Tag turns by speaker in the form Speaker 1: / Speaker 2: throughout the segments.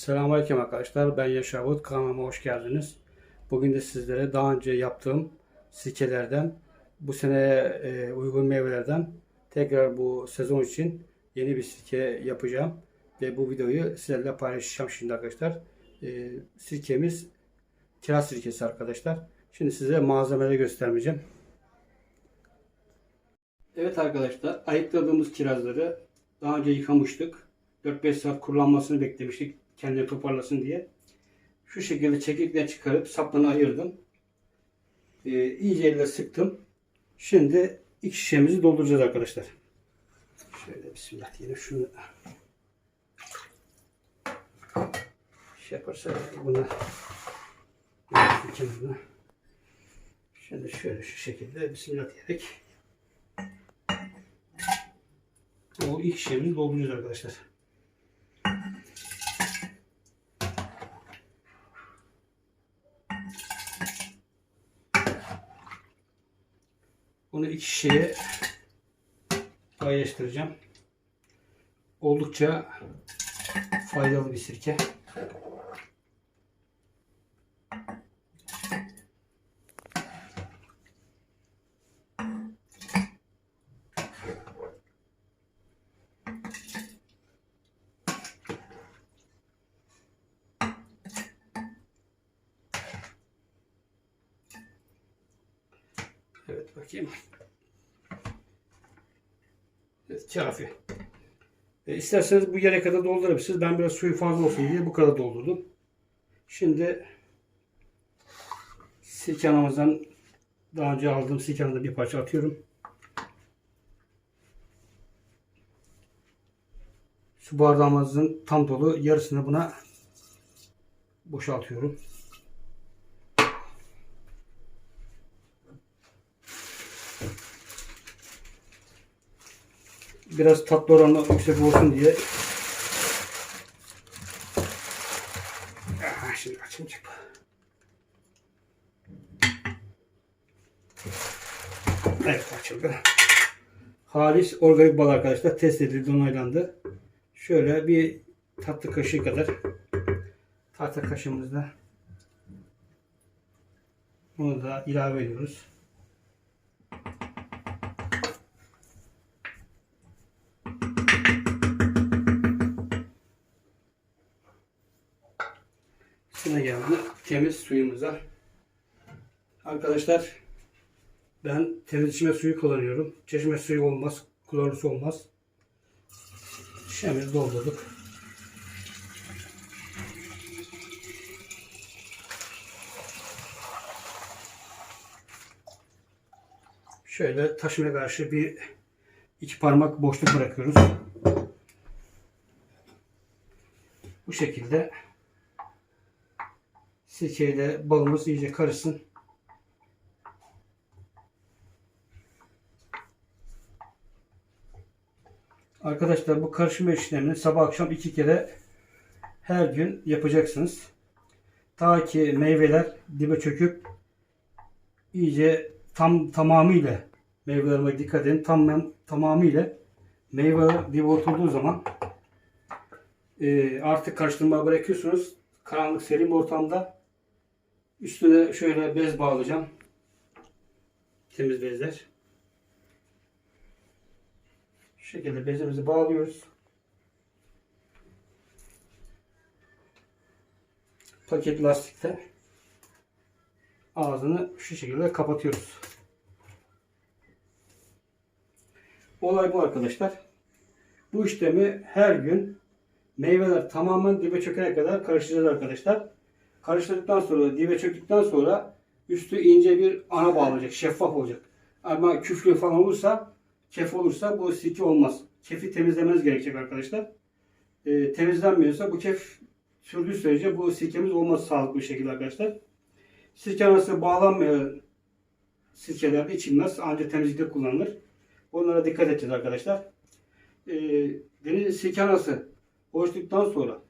Speaker 1: Selamünaleyküm arkadaşlar. Ben Yaşar Bulut. Kanalıma hoş geldiniz. Bugün de sizlere daha önce yaptığım sirkelerden, bu seneye uygun meyvelerden tekrar bu sezon için yeni bir sirke yapacağım. Ve bu videoyu sizlerle paylaşacağım şimdi arkadaşlar. E, sirkemiz kiraz sirkesi arkadaşlar. Şimdi size malzemeleri göstermeyeceğim. Evet arkadaşlar ayıkladığımız kirazları daha önce yıkamıştık. 4-5 saat kurulanmasını beklemiştik kendini toparlasın diye. Şu şekilde çekirdeği çıkarıp saplarını ayırdım. Ee, iyice elle sıktım. Şimdi iki şişemizi dolduracağız arkadaşlar. Şöyle bismillah diyelim şunu şey yaparsa buna kenarına şimdi şöyle şu şekilde bismillah diyerek o ilk şişemizi dolduracağız arkadaşlar. Şişeye paylaştıracağım. Oldukça faydalı bir sirke. Evet bakayım. Kafi. E, isterseniz bu yere kadar doldurabilirsiniz. Ben biraz suyu fazla olsun diye bu kadar doldurdum. Şimdi sirkanamızdan daha önce aldığım sirkanada bir parça atıyorum. Su bardağımızın tam dolu yarısını buna boşaltıyorum. Biraz tatlı oranı yüksek olsun diye şimdi açılacak. Evet açıldı. Halis organik bal arkadaşlar test edildi onaylandı. Şöyle bir tatlı kaşığı kadar tahta kaşığımızda bunu da ilave ediyoruz. Sıra geldi temiz suyumuza. Arkadaşlar ben temiz içme suyu kullanıyorum. Çeşme suyu olmaz, klorlu su olmaz. Şişemizi doldurduk. Şöyle taşına karşı bir iki parmak boşluk bırakıyoruz. Bu şekilde sirkeyle balımız iyice karışsın. Arkadaşlar bu karışma işlemini sabah akşam iki kere her gün yapacaksınız. Ta ki meyveler dibe çöküp iyice tam tamamıyla meyvelerime dikkat edin. Tam tamamıyla meyve dibe oturduğu zaman e, artık karıştırmaya bırakıyorsunuz. Karanlık serin bir ortamda Üstüne şöyle bez bağlayacağım. Temiz bezler. Şu şekilde bezimizi bağlıyoruz. Paket lastikte ağzını şu şekilde kapatıyoruz. Olay bu arkadaşlar. Bu işlemi her gün meyveler tamamen dibe çökene kadar karıştıracağız arkadaşlar. Karıştırdıktan sonra, dibe çöktükten sonra üstü ince bir ana bağlayacak, şeffaf olacak. Ama küflü falan olursa, kef olursa bu sirke olmaz. Kefi temizlemeniz gerekecek arkadaşlar. E, temizlenmiyorsa bu kef sürdüğü sürece bu sirkemiz olmaz sağlıklı bir şekilde arkadaşlar. Sirke arası bağlanmayan sirkelerde içilmez. Ancak temizlikte kullanılır. Onlara dikkat edeceğiz arkadaşlar. E, deniz sirke arası oluştuktan sonra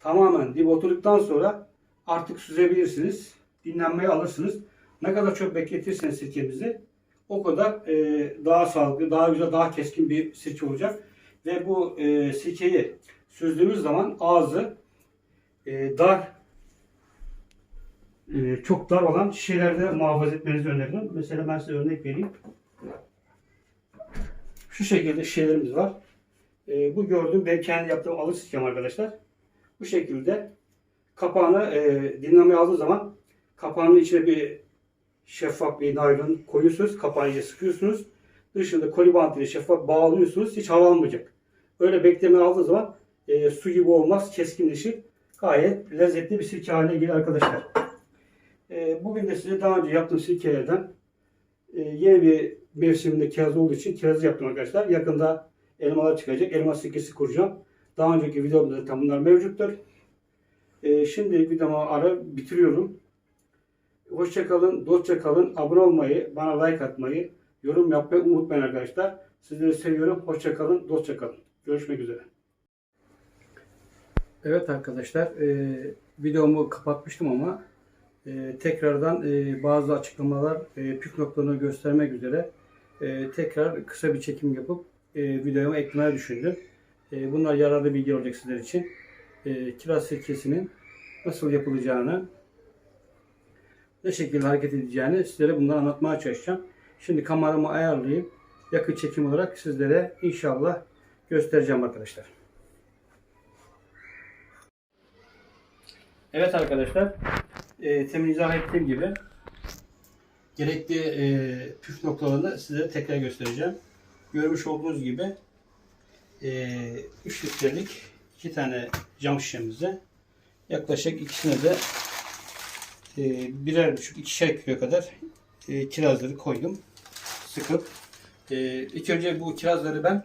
Speaker 1: tamamen dip oturduktan sonra artık süzebilirsiniz. Dinlenmeye alırsınız. Ne kadar çok bekletirseniz sirkemizi o kadar e, daha sağlıklı, daha güzel, daha keskin bir sirke olacak. Ve bu e, sirkeyi süzdüğümüz zaman ağzı e, dar e, çok dar olan şişelerde muhafaza etmenizi öneririm. Mesela ben size örnek vereyim. Şu şekilde şişelerimiz var. E, bu gördüğüm ben kendi yaptığım alıç sistem arkadaşlar. Bu şekilde kapağını e, dinlemeye aldığı zaman kapağının içine bir şeffaf bir naylon koyuyorsunuz. Kapağını iyice sıkıyorsunuz. Dışında koli bantıyla şeffaf bağlıyorsunuz. Hiç hava almayacak. Öyle beklemeye aldığı zaman e, su gibi olmaz. Keskinleşir. Gayet lezzetli bir sirke haline gelir arkadaşlar. E, bugün de size daha önce yaptığım sirkelerden e, yeni bir mevsiminde kiraz olduğu için kirazı yaptım arkadaşlar. Yakında elmalar çıkacak. Elma sirkesi kuracağım. Daha önceki videomda zaten bunlar mevcuttur. E, şimdi videomu ara bitiriyorum. Hoşçakalın, dostça kalın. Abone olmayı, bana like atmayı, yorum yapmayı unutmayın arkadaşlar. Sizleri seviyorum. Hoşçakalın, dostça kalın. Görüşmek üzere. Evet arkadaşlar, e, videomu kapatmıştım ama e, tekrardan e, bazı açıklamalar, e, püf noktalarını göstermek üzere e, tekrar kısa bir çekim yapıp e, videoya eklemeyi düşündüm. E, bunlar yararlı bilgi olacak sizler için. E, kiraz sirkesinin nasıl yapılacağını, ne şekilde hareket edeceğini sizlere bunları anlatmaya çalışacağım. Şimdi kameramı ayarlayayım. Yakın çekim olarak sizlere inşallah göstereceğim arkadaşlar. Evet arkadaşlar, e, temin izah ettiğim gibi gerekli e, püf noktalarını size tekrar göstereceğim. Görmüş olduğunuz gibi e, 3 litrelik iki tane cam şişemizde yaklaşık ikisine de e, birer buçuk ikişer kilo kadar e, kirazları koydum. Sıkıp e, ilk önce bu kirazları ben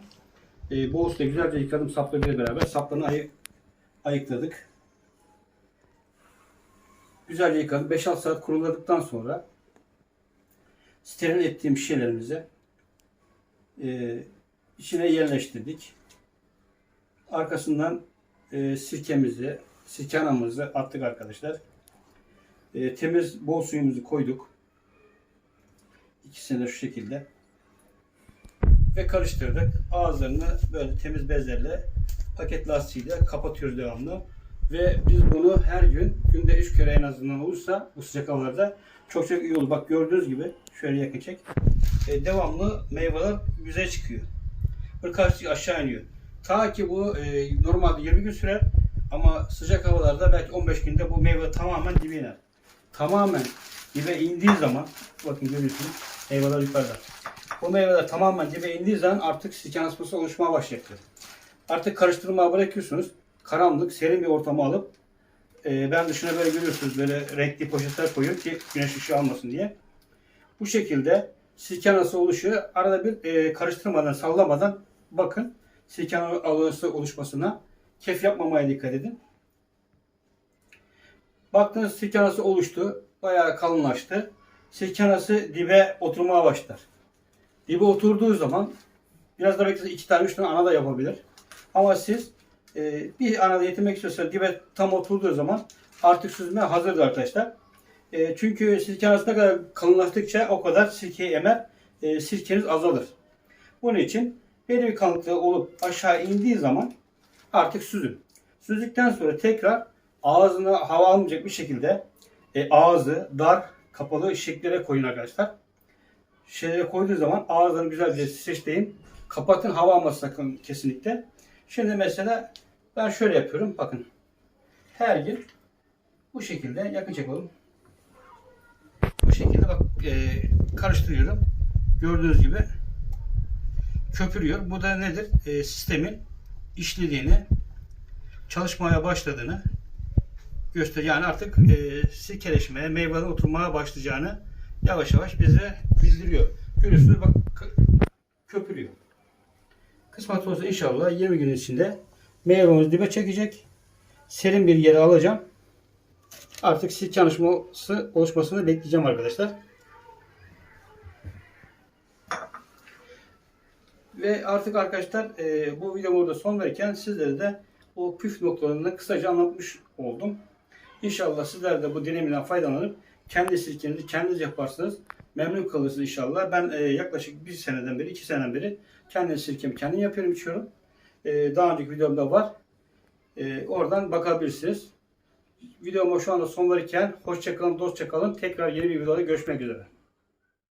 Speaker 1: e, usta güzelce yıkadım saplarıyla beraber. Saplarını ayı, ayıkladık. Güzelce yıkadım. 5-6 saat kuruladıktan sonra steril ettiğim şişelerimize e, içine yerleştirdik. Arkasından e, sirkemizi, sirke attık arkadaşlar. E, temiz bol suyumuzu koyduk. İkisini de şu şekilde. Ve karıştırdık. Ağızlarını böyle temiz bezlerle paket lastiğiyle kapatıyoruz devamlı. Ve biz bunu her gün günde 3 kere en azından olursa bu sıcak havalarda çok çok iyi olur. Bak gördüğünüz gibi şöyle yakın çek. E, devamlı meyveler yüzeye çıkıyor. Birkaç aşağı iniyor. Ta ki bu e, normalde 20 gün sürer ama sıcak havalarda belki 15 günde bu meyve tamamen dibe iner. Tamamen dibe indiği zaman bakın görüyorsunuz meyveler yukarıda. Bu meyveler tamamen dibe indiği zaman artık siken asması oluşmaya başlayacaktır. Artık karıştırmaya bırakıyorsunuz. Karanlık, serin bir ortama alıp e, ben dışına böyle görüyorsunuz böyle renkli poşetler koyuyor ki güneş ışığı almasın diye. Bu şekilde sirke nasıl oluşuyor? Arada bir e, karıştırmadan, sallamadan bakın sirke alısı oluşmasına. Kef yapmamaya dikkat edin. Baktınız arası oluştu. Bayağı kalınlaştı. Arası dibe oturmaya başlar. Dibe oturduğu zaman biraz da beklese iki tane üç tane ana da yapabilir. Ama siz e, bir ana da yetinmek istiyorsanız dibe tam oturduğu zaman artık süzmeye hazırdır arkadaşlar. E, çünkü sirke arası ne kadar kalınlaştıkça o kadar sirkeyi emer. E, sirkeniz azalır. Bunun için belli bir kalınlıkta olup aşağı indiği zaman artık süzün. Süzdükten sonra tekrar ağzına hava almayacak bir şekilde e, ağzı dar, kapalı şeklere koyun arkadaşlar. Şişelere koyduğu zaman ağızlarını güzelce streçleyin. Kapatın hava alması sakın kesinlikle. Şimdi mesela ben şöyle yapıyorum. Bakın. Her gün bu şekilde yakın çekelim. Bu şekilde bak e, karıştırıyorum. Gördüğünüz gibi köpürüyor. Bu da nedir? E, sistemin işlediğini, çalışmaya başladığını gösteriyor. Yani artık e, sirkeleşmeye, meyvelerin oturmaya başlayacağını yavaş yavaş bize bildiriyor. Görüyorsunuz bak kö- köpürüyor. Kısmet olsa inşallah 20 gün içinde meyvemiz dibe çekecek. Serin bir yere alacağım. Artık sirke çalışması oluşmasını bekleyeceğim arkadaşlar. Ve artık arkadaşlar e, bu videomu burada son verirken sizlere de o püf noktalarını kısaca anlatmış oldum. İnşallah sizler de bu deneyimden faydalanıp kendi sirkenizi kendiniz yaparsınız. Memnun kalırsınız inşallah. Ben e, yaklaşık bir seneden beri, iki seneden beri kendi sirkemi kendim yapıyorum, içiyorum. E, daha önceki videomda var. E, oradan bakabilirsiniz. Videoma şu anda son verirken hoşçakalın, dostça kalın. Tekrar yeni bir videoda görüşmek üzere.